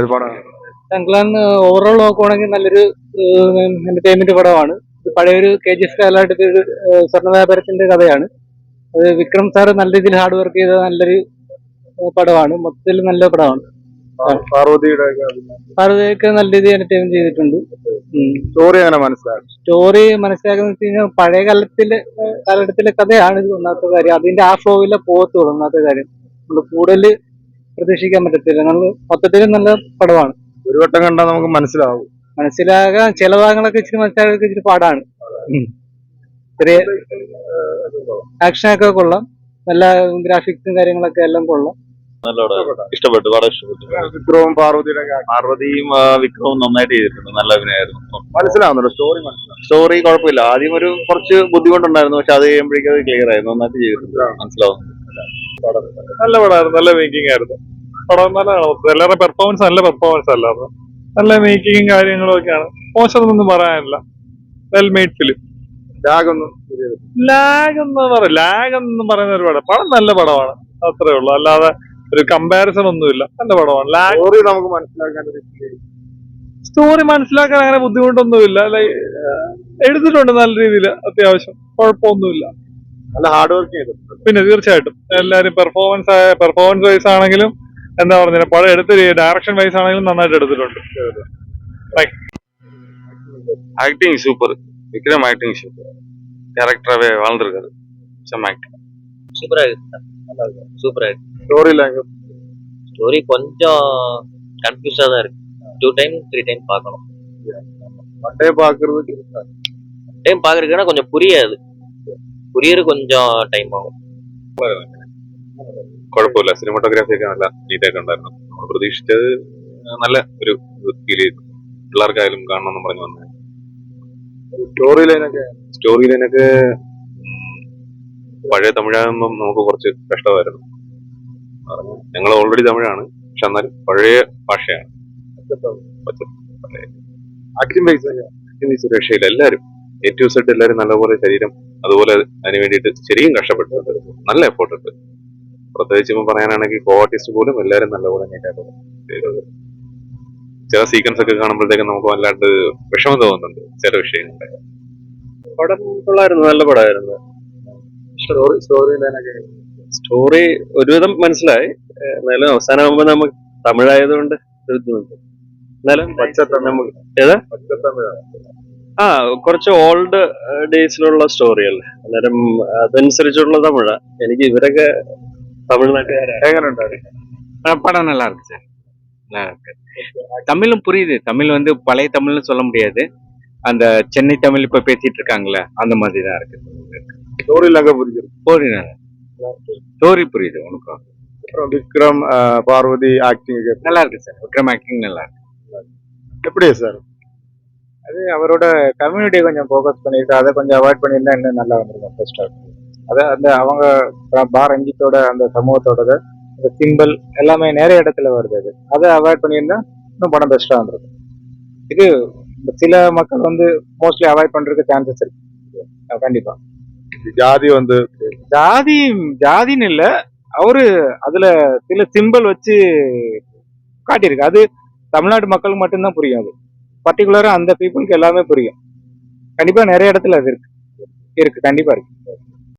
ഒരു പടം. ശങ്കലാൻ ഓവറോൾ നോക്കുവാണെങ്കിൽ നല്ലൊരു എന്റർടൈൻമെന്റ് പടമാണ്. പഴയൊരു കെ ജി എഫ് കാലഘട്ടത്തിൽ ഒരു സ്വർണ വ്യാപാരത്തിന്റെ കഥയാണ്. അത് വിക്രം സാർ നല്ല രീതിയിൽ ഹാർഡ് വർക്ക് ചെയ്ത നല്ലൊരു പടമാണ്. മൊത്തത്തിൽ നല്ല പടമാണ്. പാർവതിയുടെ പാർവതിയൊക്കെ. നല്ല രീതിയിൽ എന്റർടൈൻമെന്റ് ചെയ്തിട്ടുണ്ട്. സ്റ്റോറി അങ്ങനെ മനസ്സിലാക്കി സ്റ്റോറി മനസ്സിലാക്കുന്ന വെച്ച് കഴിഞ്ഞാൽ പഴയ കാലത്തിലെ കാലഘട്ടത്തിലെ കഥയാണ് ഇത് ഒന്നാമത്തെ കാര്യം. അതിന്റെ ആ ഷോയിലെ പോകത്തുള്ളൂ ഒന്നാമത്തെ കാര്യം. നമ്മൾ കൂടുതൽ പ്രതീക്ഷിക്കാൻ പറ്റത്തില്ല. നമ്മൾ മൊത്തത്തിൽ നല്ല പടമാണ്. ഒരു വട്ടം കണ്ടാൽ നമുക്ക് മനസ്സിലാവും. മനസ്സിലാകാൻ ചില ഭാഗങ്ങളൊക്കെ ഇച്ചിരി മനസ്സിലാക്കി ഇച്ചിരി പാടാണ്. ചെറിയ ആക്ഷൻ ഒക്കെ കൊള്ളാം. നല്ല ഗ്രാഫിക്സും കാര്യങ്ങളൊക്കെ എല്ലാം കൊള്ളാം. ഇഷ്ടപ്പെട്ടു. വളരെ ഇഷ്ടപ്പെട്ടു. വിക്രവും പാർവതിയുടെ പാർവതിയും വിക്രവും നന്നായിട്ട് ചെയ്തിട്ടുണ്ട്. നല്ല അഭിനയമായിരുന്നു. മനസ്സിലാവുന്നുണ്ട്? സ്റ്റോറി മനസ്സിലാവും സ്റ്റോറി കുഴപ്പമില്ല. ആദ്യം ഒരു കുറച്ച് ബുദ്ധിമുട്ടുണ്ടായിരുന്നു. പക്ഷെ അത് കഴിയുമ്പോഴേക്കും അത് ക്ലിയർ ആയിരുന്നു. നന്നായിട്ട് ചെയ്തിട്ടുണ്ട്. മനസ്സിലാവുന്നു നല്ല പടമായിരുന്നു. നല്ല മേക്കിംഗ് ആയിരുന്നു. പടം നല്ലതാണ് എല്ലാവരുടെ പെർഫോമൻസ് നല്ല പെർഫോമൻസ് അല്ലായിരുന്നു നല്ല മേക്കിങ്ങും കാര്യങ്ങളും ഒക്കെയാണ്. മോശമൊന്നും പറയാനില്ല. വെൽ മെയ്ഡ് ഫിലിം ലാഗൊന്നും ലാഗ് എന്ന് പറയാം ലാഗ് എന്ന് പറയുന്ന ഒരു പടം. പടം നല്ല പടമാണ്. അത്രേ ഉള്ളൂ. അല്ലാതെ ഒരു കമ്പാരിസൺ ഒന്നുമില്ല. നല്ല പടമാണ്. ലാഗ് സ്റ്റോറി നമുക്ക് മനസ്സിലാക്കാൻ സ്റ്റോറി മനസ്സിലാക്കാൻ അങ്ങനെ ബുദ്ധിമുട്ടൊന്നുമില്ല. ലൈ- എടുത്തിട്ടുണ്ട് നല്ല രീതിയിൽ അത്യാവശ്യം. കുഴപ്പമൊന്നുമില്ല. നല്ല ഹാർഡ് വർക്ക് ചെയ്തു പിന്നെ തീർച്ചയായിട്ടും എല്ലാവരും പെർഫോമൻസ് പെർഫോമൻസ് വൈസ് ആണെങ്കിലും എന്താ പറഞ്ഞ പടം എടുത്ത് ഡയറക്ഷൻ വൈസ് ആണെങ്കിലും നന്നായിട്ട് എടുത്തിട്ടുണ്ട് acting super Vikram acting super கேரக்டராகவே வாழ்ந்துருக்காரு செம்ம ஆக்டிங் சூப்பரா இருக்கு சூப்பரா இருக்கு സ്റ്റോറി ലാഗ് ஸ்டோரி கொஞ்சம் கன்ஃபியூஸா தான் இருக்கு டூ டைம் த்ரீ டைம் பார்க்கணும் പണ്ടേ പാക്കുന്നത് டைம் பாக்குறதுக்குன்னா கொஞ்சம் புரியாது புரியறது கொஞ்சம் டைம் ஆகும் കുഴപ്പമില്ല. സിനിമാറ്റോഗ്രാഫി ഒക്കെ നല്ല നീറ്റായിട്ട് ഉണ്ടായിരുന്നു നമ്മൾ പ്രതീക്ഷിച്ചത് നല്ല ഒരു ഫീൽ ചെയ്തു. പിള്ളേർക്കായാലും കാണണമെന്ന് പറഞ്ഞു വന്നത് സ്റ്റോറി ലൈനൊക്കെ സ്റ്റോറി ലൈനൊക്കെ പഴയ തമിഴാകുമ്പം നമുക്ക് കുറച്ച് കഷ്ടമായിരുന്നു. ഞങ്ങൾ ഓൾറെഡി തമിഴാണ്. പക്ഷെ എന്നാലും പഴയ ഭാഷയാണ്. ആക്ടിംഗ് ഈ സുരക്ഷയിൽ എല്ലാവരും. എ ടു സെഡ് എല്ലാവരും നല്ലപോലെ ശരീരം അതുപോലെ അതിന് വേണ്ടിയിട്ട് ശരിയും കഷ്ടപ്പെട്ടു. നല്ല എഫോർട്ട് ഉണ്ട്. പ്രത്യേകിച്ച് ഇപ്പം പറയാനാണെങ്കിൽ കോ ആർട്ടിസ്റ്റ് പോലും എല്ലാവരും നല്ലപോലെ നീറ്റായിട്ട് ചെയ്തത് ചില സീക്വൻസ് ഒക്കെ കാണുമ്പോഴത്തേക്കും നമുക്ക് വല്ലാണ്ട് വിഷമം തോന്നുന്നുണ്ട്. ചില വിഷയങ്ങളുടെ പടം കൊള്ളായിരുന്നു നല്ല പടമായിരുന്നു. സ്റ്റോറി സ്റ്റോറി ലൈനൊക്കെ സ്റ്റോറി ഒരുവിധം മനസ്സിലായി. എന്നാലും അവസാനമാകുമ്പോ നമുക്ക് തമിഴായതുകൊണ്ട് എന്നാലും നമുക്ക് ഏതാ? ആ കുറച്ച് ഓൾഡ് ഡേയ്സിലുള്ള സ്റ്റോറിയല്ലേ അന്നേരം അതനുസരിച്ചുള്ള തമിഴ. എനിക്ക് ഇവരൊക്കെ தமிழ்நாட்டு படம் நல்லா இருக்கு சார். நல்லா இருக்கு தமிழும் புரியுது. தமிழ் வந்து பழைய தமிழ்னு சொல்ல முடியாது. அந்த சென்னை தமிழ் இப்ப பேசிட்டு இருக்காங்களே அந்த மாதிரி தான் இருக்கு. ஸ்டோரி புரியுது ஸ்டோரி ஸ்டோரி புரியுது உனக்கும் விக்ரம் பார்வதி ஆக்டிங் நல்லா இருக்கு சார். விக்ரம் ஆக்டிங் நல்லா இருக்கு எப்படி சார்? அது அவரோட கம்யூனிட்டியை கொஞ்சம் ஃபோக்கஸ் பண்ணிட்டு அதை கொஞ்சம் அவாய்ட் பண்ணியிருந்தா இன்னும் நல்லா வந்துருக்கும். ஃபர்ஸ்ட் ஆஃப் அது அந்த அவங்க பா ரஞ்சித்தோட அந்த சமூகத்தோட அந்த சிம்பிள் எல்லாமே நிறைய இடத்துல வருது அது. அதை அவாய்ட் பண்ணியிருந்தா இன்னும் படம் பெஸ்ட்டாக வந்திருக்கும். இது சில மக்கள் வந்து மோஸ்ட்லி அவாய்ட் பண்றதுக்கு சான்சஸ் இருக்கு. அஹ் கண்டிப்பா. ஜாதி வந்து ஜாதி ஜாதின்னு இல்ல. அவரு அதுல சில சிம்பிள் வச்சு காட்டியிருக்கு. அது தமிழ்நாட்டு மக்களுக்கு மட்டும்தான் புரியும் அது. பர்டிகுலரா அந்த பீப்புளுக்கு எல்லாமே புரியும். கண்டிப்பா நிறைய இடத்துல அது இருக்கு. இருக்கு கண்டிப்பா இருக்கு.